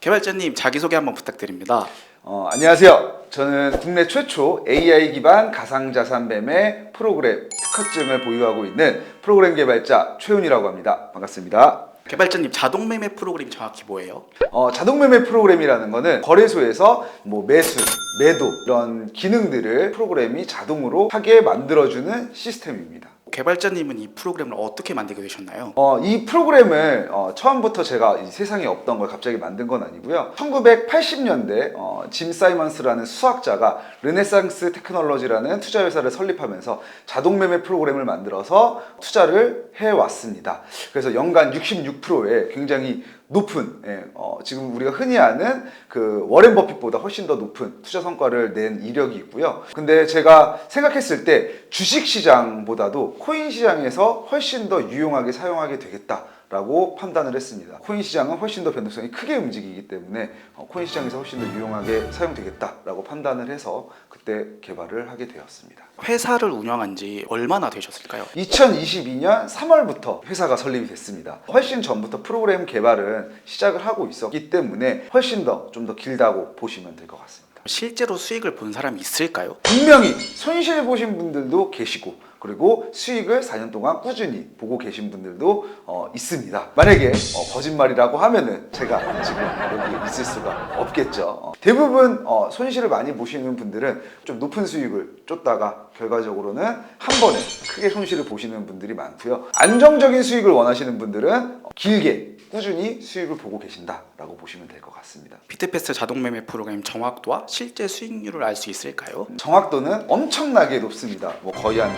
개발자님 자기소개 한번 부탁드립니다. 어, 안녕하세요. 저는 국내 최초 AI 기반 가상자산 매매 프로그램 특허증을 보유하고 있는 프로그램 개발자 최훈이라고 합니다. 반갑습니다. 개발자님 자동 매매 프로그램이 정확히 뭐예요? 어, 자동 매매 프로그램이라는 거는 거래소에서 뭐 매수, 매도 이런 기능들을 프로그램이 자동으로 하게 만들어주는 시스템입니다. 개발자님은 이 프로그램을 어떻게 만들게 되셨나요? 어, 이 프로그램을 어, 처음부터 제가 이 세상에 없던 걸 갑자기 만든 건 아니고요. 1980년대 어, 짐 사이먼스라는 수학자가 르네상스 테크놀로지라는 투자 회사를 설립하면서 자동 매매 프로그램을 만들어서 투자를 해 왔습니다. 그래서 연간 66%의 굉장히 높은 예, 어, 지금 우리가 흔히 아는 그 워렌 버핏보다 훨씬 더 높은 투자 성과를 낸 이력이 있고요. 근데 제가 생각했을 때 주식 시장보다도 코인 시장에서 훨씬 더 유용하게 사용하게 되겠다 라고 판단을 했습니다. 코인 시장은 훨씬 더 변동성이 크게 움직이기 때문에 어, 코인 시장에서 훨씬 더 유용하게 사용되겠다라고 판단을 해서 그때 개발을 하게 되었습니다. 회사를 운영한 지 얼마나 되셨을까요? 2022년 3월부터 회사가 설립이 됐습니다. 훨씬 전부터 프로그램 개발은 시작을 하고 있었기 때문에 훨씬 더 좀 더 길다고 보시면 될 것 같습니다. 실제로 수익을 본 사람이 있을까요? 분명히 손실 보신 분들도 계시고 그리고 수익을 4년 동안 꾸준히 보고 계신 분들도 어, 있습니다. 만약에 어, 거짓말이라고 하면은 제가 지금 여기 있을 수가 없겠죠. 어, 대부분 어, 손실을 많이 보시는 분들은 좀 높은 수익을 쫓다가 결과적으로는 한 번에 크게 손실을 보시는 분들이 많고요. 안정적인 수익을 원하시는 분들은 어, 길게 꾸준히 수익을 보고 계신다라고 보시면 될 것 같습니다. 비트패스 자동 매매 프로그램 정확도와 실제 수익률을 알 수 있을까요? 정확도는 엄청나게 높습니다. 뭐 거의 한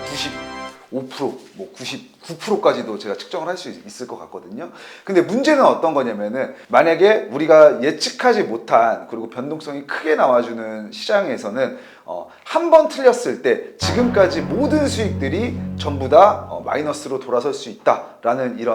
95%, 뭐 99%까지도 제가 측정을 할 수 있을 것 같거든요. 근데 문제는 어떤 거냐면은 만약에 우리가 예측하지 못한 그리고 변동성이 크게 나와주는 시장에서는 어, 한 번 틀렸을 때 지금까지 모든 수익들이 전부 다 어, 마이너스로 돌아설 수 있다라는 이런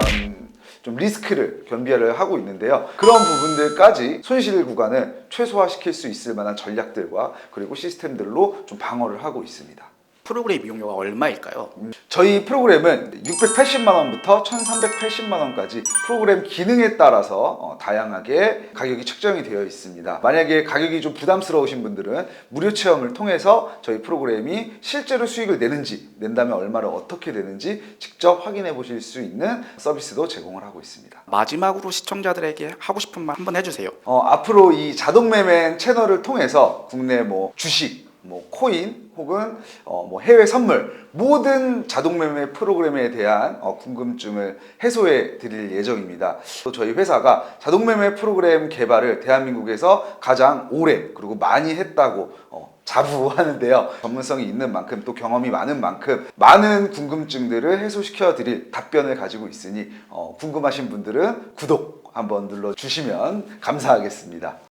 좀 리스크를 겸비를 하고 있는데요. 그런 부분들까지 손실 구간을 최소화시킬 수 있을 만한 전략들과 그리고 시스템들로 좀 방어를 하고 있습니다. 프로그램 이용료가 얼마일까요? 저희 프로그램은 680만 원부터 1,380만 원까지 프로그램 기능에 따라서 어, 다양하게 가격이 책정이 되어 있습니다. 만약에 가격이 좀 부담스러우신 분들은 무료 체험을 통해서 저희 프로그램이 실제로 수익을 내는지 낸다면 얼마를 어떻게 되는지 직접 확인해 보실 수 있는 서비스도 제공을 하고 있습니다. 마지막으로 시청자들에게 하고 싶은 말 한번 해주세요. 어, 앞으로 이 자동 매매 채널을 통해서 국내 뭐 주식, 뭐 코인 혹은 어, 뭐 해외 선물 모든 자동 매매 프로그램에 대한 어, 궁금증을 해소해 드릴 예정입니다. 또 저희 회사가 자동 매매 프로그램 개발을 대한민국에서 가장 오래 그리고 많이 했다고 어, 자부하는데요. 전문성이 있는 만큼 또 경험이 많은 만큼 많은 궁금증들을 해소시켜 드릴 답변을 가지고 있으니 어, 궁금하신 분들은 구독 한번 눌러 주시면 감사하겠습니다.